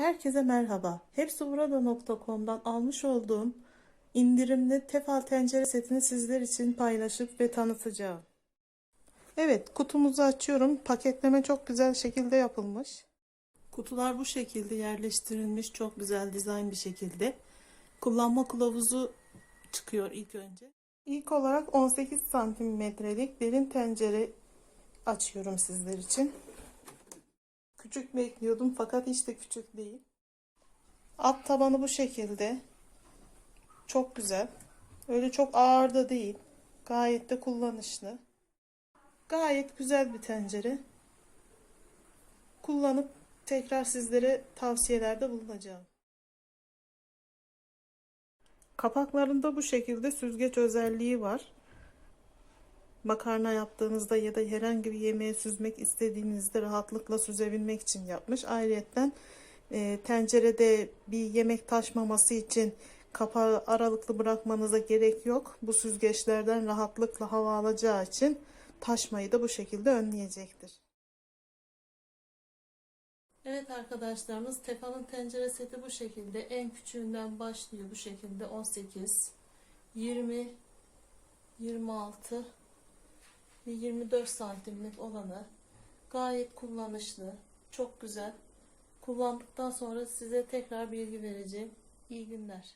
Herkese merhaba. Hepsiburada.com'dan almış olduğum indirimli tefal tencere setini sizler için paylaşıp ve tanıtacağım. Evet, kutumuzu açıyorum. Paketleme çok güzel şekilde yapılmış. Kutular bu şekilde yerleştirilmiş. Çok güzel dizayn bir şekilde. Kullanma kılavuzu çıkıyor ilk önce. İlk olarak 18 santimetrelik derin tencere açıyorum sizler için. Küçük bekliyordum fakat hiç de küçük değil. Alt tabanı bu şekilde. Çok güzel. Öyle çok ağır da değil. Gayet de kullanışlı. Gayet güzel bir tencere. Kullanıp tekrar sizlere tavsiyelerde bulunacağım. Kapaklarında bu şekilde süzgeç özelliği var. Makarna yaptığınızda ya da herhangi bir yemeğe süzmek istediğinizde rahatlıkla süzebilmek için yapmış. Ayrıca e, tencerede bir yemek taşmaması için kapağı aralıklı bırakmanıza gerek yok. Bu süzgeçlerden rahatlıkla hava alacağı için taşmayı da bu şekilde önleyecektir. Evet arkadaşlarımız Tefal'ın tencere seti bu şekilde. En küçüğünden başlıyor bu şekilde 18, 20, 26 ve 24 santimlik olanı gayet kullanışlı, çok güzel. Kullandıktan sonra size tekrar bilgi vereceğim. İyi günler.